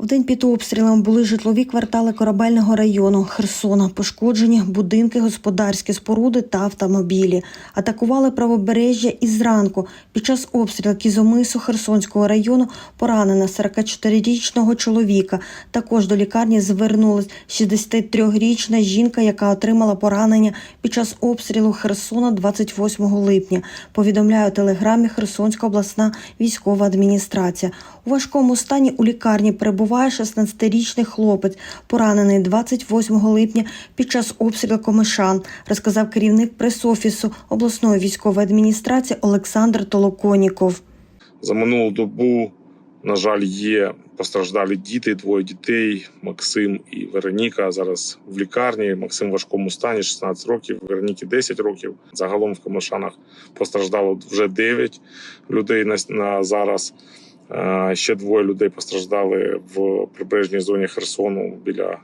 В день під обстрілом були житлові квартали корабельного району Херсона. Пошкоджені будинки, господарські споруди та автомобілі. Атакували правобережжя і зранку. Під час обстрілу Кізомису Херсонського району поранена 44-річного чоловіка. Також до лікарні звернулась 63-річна жінка, яка отримала поранення під час обстрілу Херсона 28 липня. Повідомляє у телеграмі Херсонська обласна військова адміністрація. У важкому стані у лікарні перебуває 16-річний хлопець, поранений 28 липня під час обстрілу Комишан, розказав керівник прес-офісу обласної військової адміністрації Олександр Толоконіков. За минулу добу, на жаль, є постраждалі діти, двоє дітей Максим і Вероніка. Зараз в лікарні. Максим в важкому стані, 16 років, Вероніки 10 років. Загалом в Камишанах постраждало вже 9 людей на зараз. Е, Ще двоє людей постраждали в прибережній зоні Херсону біля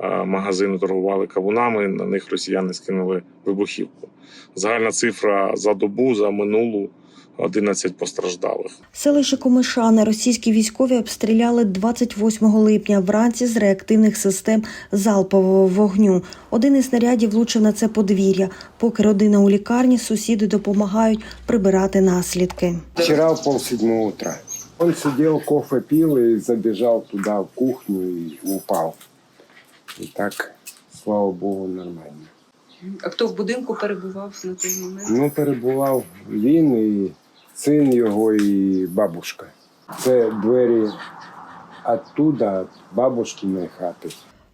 е, магазину. Торгували кавунами. На них росіяни скинули вибухівку. Загальна цифра за добу за минулу 11 постраждалих. Селище Комишани російські військові обстріляли 28 липня вранці з реактивних систем залпового вогню. Один із снарядів влучив на це подвір'я. Поки родина у лікарні, сусіди допомагають прибирати наслідки. Вчера в полседьмого утра. Он сидел, кофе пил и забежал туда, в кухню и упал. И так, слава богу, нормально. А хто в будинку перебував на той момент? Ну, перебував він і син його, і бабушка. Це двері оттуда, бабушкиної хати.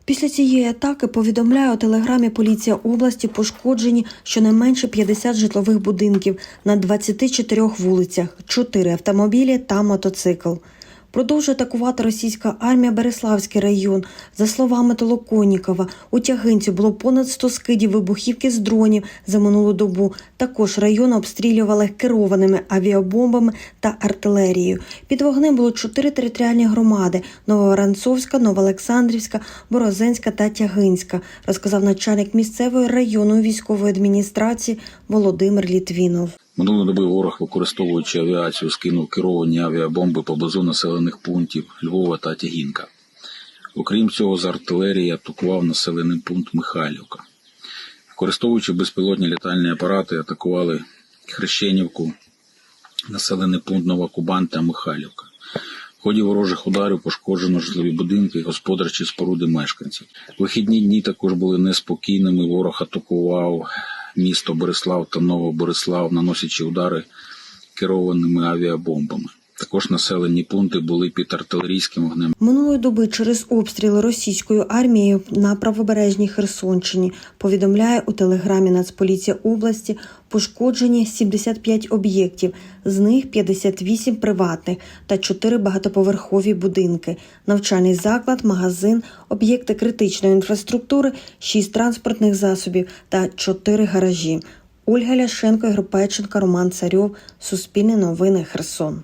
Після цієї атаки повідомляє у телеграмі поліція області пошкоджені щонайменше 50 житлових будинків на 24 вулицях, 4 автомобілі та мотоцикл. Продовжує атакувати російська армія Береславський район. За словами Толоконікова, у Тягинці було понад 100 скидів вибухівки з дронів за минулу добу. Також район обстрілювали керованими авіабомбами та артилерією. Під вогнем було чотири територіальні громади: Нововоронцовська, Новоолександрівська, Борозенська та Тягинська, розказав начальник місцевої районної військової адміністрації Володимир Літвінов. Минулої доби ворог, використовуючи авіацію, скинув керовані авіабомби поблизу населених пунктів Львова та Тягінка. Окрім цього, з артилерії атакував населений пункт Михайлівка. Використовуючи безпілотні літальні апарати, атакували Хрещенівку, населений пункт Нова Кубань та Михайлівка. В ході ворожих ударів пошкоджено житлові будинки, господарчі споруди мешканців. Вихідні дні також були неспокійними. Ворог атакував місто Борислав та Новоборислав, наносячи удари керованими авіабомбами. Також населені пункти були під артилерійським вогнем. Минулої доби через обстріли російською армією на правобережній Херсонщині повідомляє у телеграмі Нацполіція області пошкоджені 75 об'єктів, з них 58 приватних та 4 багатоповерхові будинки, навчальний заклад, магазин, об'єкти критичної інфраструктури, 6 транспортних засобів та 4 гаражі. Ольга Ляшенко, Ігор Роман Царьов, Суспільне новини, Херсон.